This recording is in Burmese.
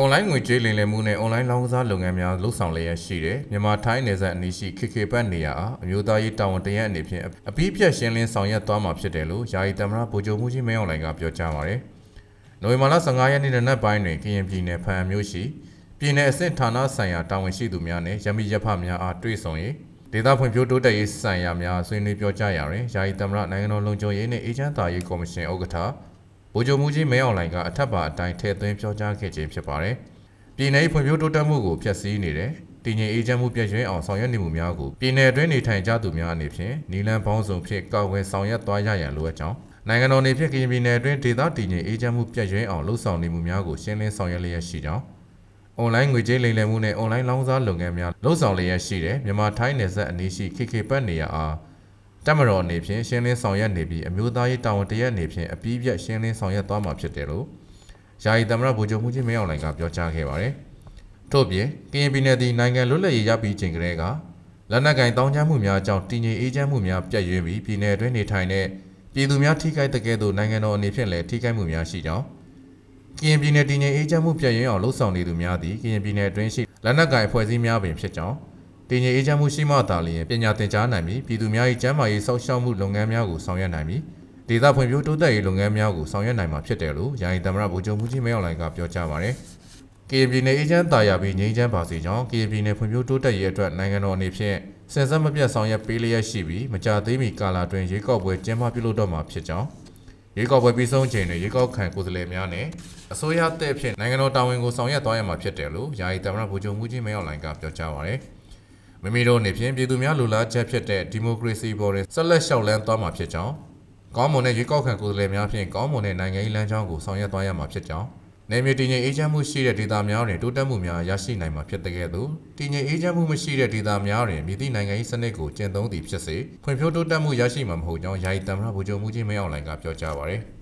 အွန်လိုင်းငွေကြေးလိမ်လည်မှုနဲ့အွန်လိုင်းလောင်းကစားလုပ်ငန်းများလှုပ်ဆောင်လျက်ရှိတယ်မြန်မာထိုင်းနယ်စပ်အနီးရှိ KK ပတ်နေရာအားအမျိုးသားရေးတာဝန်တရက်အနေဖြင့်အပြီးပြတ်ရှင်းလင်းဆောင်ရွက်သွားမှာဖြစ်တယ်လို့ယာယီတမရဗိုလ်ချုပ်မှုကြီးမင်းအောင်လှိုင်ကပြောကြားပါတယ်နိုဝင်ဘာလ15ရက်နေ့နံနက်ပိုင်းတွင်ကရင်ပြည်နယ်ဖန်မြို့ရှိပြည်내အဆင့်ဌာနဆိုင်ရာတာဝန်ရှိသူများနဲ့ရမီရဖများအားတွေ့ဆုံရေးဒေသဖွံ့ဖြိုးတိုးတက်ရေးဆိုင်ရာများဆွေးနွေးပြောကြားရာတွင်ယာယီတမရနိုင်ငံတော်လုံခြုံရေးနှင့်အေဂျင့်တာရေးကော်မရှင်ဥက္ကဋ္ဌ ဗိုလ်ချုပ်မှုကြီးမင်းအောင်လှိုင်ကအထက်ပါအတိုင်းထည့်သွင်းပြောကြားခဲ့ခြင်းဖြစ်ပါတယ်။ပြည်내ဖွံ့ဖြိုးတိုးတက်မှုကိုဖျက်ဆီးနေတယ်။တည်ငြိမ်အေးချမ်းမှုပြည့်စုံအောင်ဆောင်ရွက်နေမှုများကိုပြည်내အတွင်းနေထိုင်ကြသူများအနေဖြင့်နီလန်ပေါင်းစုံဖြင့်ကာကွယ်ဆောင်ရွက်သွားရရန်လိုအပ်ကြောင်းနိုင်ငံတော်နေဖြင့်ကရင်ပြည်နယ်အတွင်းဒေသတည်ငြိမ်အေးချမ်းမှုပြည့်စုံအောင်လှုံ့ဆော်နေမှုများကိုရှင်းလင်းဆောင်ရွက်လျက်ရှိကြောင်းအွန်လိုင်းငွေကြေးလိမ်လည်မှုနဲ့အွန်လိုင်းလောင်းစားလုပ်ငန်းများလှုံ့ဆော်လျက်ရှိတဲ့မြန်မာထိုင်းနယ်စပ်အနီးရှိ KK ပတ်နေရာအား တက်မတော်အနေဖြင့်ရှင်းလင်းဆောင်ရွက်နေပြီးအမျိုးသားရေးတာဝန်တရက်အနေဖြင့်အပြီးပြတ်ရှင်းလင်းဆောင်ရွက်သွားမှာဖြစ်တယ်လို့ယာယီသမရဗိုလ်ချုပ်မှုကြီးမင်းအောင်လှိုင်ကပြောကြားခဲ့ပါတယ်။ထို့ပြင်ကရင်ပြည်နယ်သည်နိုင်ငံလွတ်လပ်ရေးရပြီးချိန်ကလေးကလက်နက်ကင်တောင်းကျမ်းမှုများကြောင့်တည်ငြိမ်အေးချမ်းမှုများပြတ်ရွေးပြီးပြည်နယ်အတွင်းနေထိုင်တဲ့ပြည်သူများထိခိုက်တဲ့ကဲ့သို့နိုင်ငံတော်အနေဖြင့်လည်းထိခိုက်မှုများရှိကြောင်းကရင်ပြည်နယ်တည်ငြိမ်အေးချမ်းမှုပြတ်ရွေးအောင်လှုံ့ဆော်နေသူများသည်ကရင်ပြည်နယ်အတွင်းရှိလက်နက်ကင်အဖွဲ့အစည်းများပင်ဖြစ်ကြောင်း တည်ငြိမ်အေးချမ်းမှုရှိမှသာလျှင်ပညာသင်ကြားနိုင်ပြီးပြည်သူများ၏ကျန်းမာရေးစောင့်ရှောက်မှုလုပ်ငန်းများကိုဆောင်ရွက်နိုင်ပြီးဒေသဖွံ့ဖြိုးတိုးတက်ရေးလုပ်ငန်းများကိုဆောင်ရွက်နိုင်မှာဖြစ်တယ်လို့ယာယီသမ္မတဗိုလ်ချုပ်မှုကြီးမင်းအောင်လှိုင်ကပြောကြားပါတယ်။ KB နယ်အေးချမ်းတာယာပြီးငြိမ်းချမ်းပါစေကြောင်း KB နယ်ဖွံ့ဖြိုးတိုးတက်ရေးအတွက်နိုင်ငံတော်အနေဖြင့်စင်စက်မပြတ်ဆောင်ရွက်ပေးလျက်ရှိပြီးမကြာသေးမီကာလအတွင်းရေကောက်ပွဲကျင်းပပြုလုပ်တော့မှာဖြစ်ကြောင်းရေကောက်ပွဲပြီးဆုံးချိန်တွင်ရေကောက်ခံကိုယ်စားလှယ်များနဲ့အစိုးရတဲ့ဖြင့်နိုင်ငံတော်တာဝန်ကိုဆောင်ရွက်သွားရမှာဖြစ်တယ်လို့ယာယီသမ္မတဗိုလ်ချုပ်မှုကြီးမင်းအောင်လှိုင်ကပြောကြားပါတယ်။ မိမိတို့အနေဖြင့်ပြည်သူများလူလားချက်ဖြစ်တဲ့ဒီမိုကရေစီပေါ်တွင်ဆက်လက်လျှောက်လန်းသွားမှာဖြစ်ကြောင်းကောင်းမွန်တဲ့ရွေးကောက်ခံကိုယ်စားလှယ်များဖြင့်ကောင်းမွန်တဲ့နိုင်ငံရေးလမ်းကြောင်းကိုဆောင်ရွက်သွားရမှာဖြစ်ကြောင်းနေမြေတည်ငြိမ်အေးချမ်းမှုရှိတဲ့ဒေသများတွင်တိုးတက်မှုများရရှိနိုင်မှာဖြစ်တဲ့ကဲ့သို့တည်ငြိမ်အေးချမ်းမှုမရှိတဲ့ဒေသများတွင်မြည်သည့်နိုင်ငံရေးစနစ်ကိုကျင့်သုံးသည်ဖြစ်စေဖွံ့ဖြိုးတိုးတက်မှုရရှိမှာမဟုတ်ကြောင်းယာယီတမရဗိုလ်ချုပ်မှုကြီးမင်းအောင်လှိုင်ကပြောကြားပါရယ်